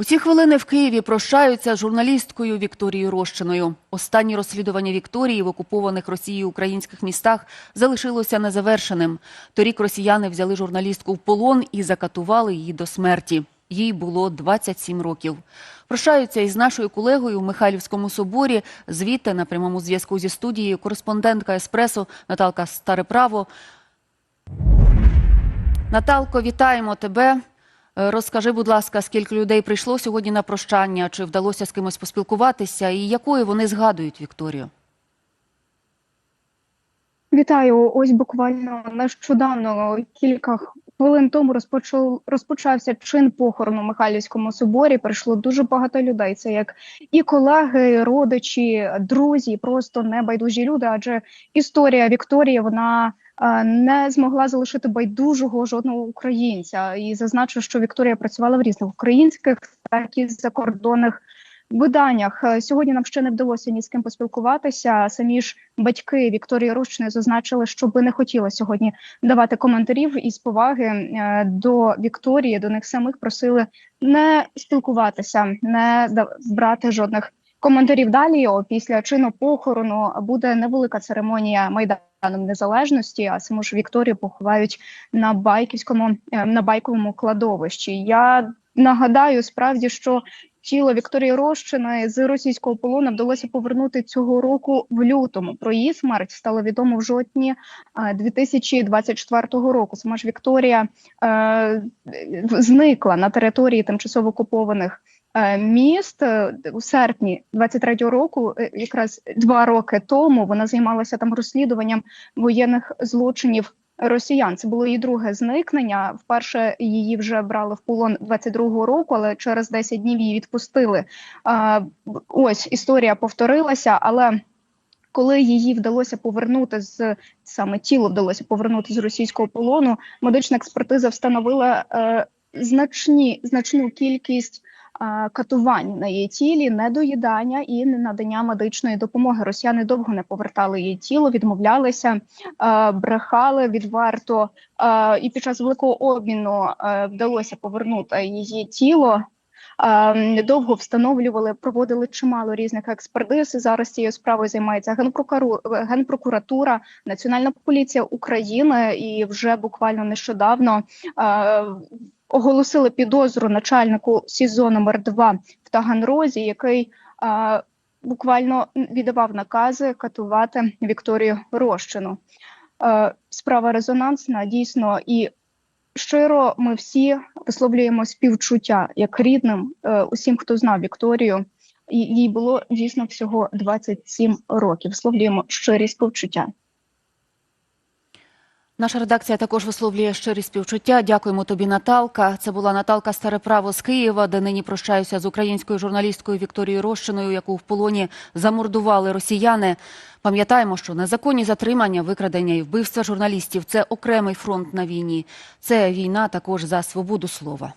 У ці хвилини в Києві прощаються з журналісткою Вікторією Рощиною. Останнє розслідування Вікторії в окупованих Росією українських містах залишилося незавершеним. Торік росіяни взяли журналістку в полон і закатували її до смерті. Їй було 27 років. Прощаються із нашою колегою в Михайлівському соборі. Звідти на прямому зв'язку зі студією кореспондентка Еспресо Наталка Стареправо. Наталко, вітаємо тебе. Е, Розкажи, будь ласка, скільки людей прийшло сьогодні на прощання, чи вдалося з кимось поспілкуватися, і якою вони згадують Вікторію? Вітаю. Ось буквально нещодавно кілька хвилин тому розпочав розпочався чин похорону Михайлівському соборі. Прийшло дуже багато людей. Це як і колеги, родичі, друзі, просто небайдужі люди. Адже історія Вікторії вона не змогла залишити байдужого жодного українця. І зазначу, що Вікторія працювала в різних українських, так і закордонних виданнях. Е, Сьогодні нам ще не вдалося ні з ким поспілкуватися. Самі ж батьки Вікторії Рощиної зазначили, що би не хотіли сьогодні давати коментарів із поваги е, до Вікторії. До них самих просили не спілкуватися, не брати жодних коментарів. Далі після чину похорону буде невелика церемонія майданом незалежності. А саму ж Вікторію поховають на байківському е, на байковому кладовищі. Я нагадаю справді, що Тіло Вікторії Рощиної з російського полону вдалося повернути цього року в лютому. Про її смерть стало відомо в жовтні е, 2024 року. Сама ж Вікторія е, зникла на території тимчасово окупованих е, міст Е, у серпні 23-го року. е, Якраз два роки тому вона займалася там розслідуванням воєнних злочинів росіян. Це було її друге зникнення. Вперше її вже брали в полон 22-го року, але через 10 днів її відпустили. Ось історія повторилася, але. Коли її вдалося повернути з саме тіло вдалося повернути з російського полону, медична експертиза встановила е, значні значну кількість катувань на її тілі, недоїдання і ненадання медичної допомоги. Росіяни довго не повертали її тіло, відмовлялися, е, брехали відверто. Е, і під час великого обміну е, вдалося повернути її тіло. Е, Довго встановлювали, проводили чимало різних експертиз. Зараз цією справою займається генпрокуратура, Національна поліція України, і вже буквально нещодавно е, оголосили підозру начальнику СІЗО номер 2 в Таганрозі, який е, буквально віддавав накази катувати Вікторію Рощину. Е, справа резонансна, дійсно, і щиро ми всі висловлюємо співчуття як рідним е, усім, хто знав Вікторію. Їй було дійсно всього 27 років. Висловлюємо щирі співчуття. Наша редакція також висловлює щирі співчуття. Дякуємо тобі, Наталка. Це була Наталка Стареправо з Києва, де нині прощаюся з українською журналісткою Вікторією Рощиною, яку в полоні замордували росіяни. Пам'ятаємо, що незаконні затримання, викрадення і вбивства журналістів це окремий фронт на війні. Це війна також за свободу слова.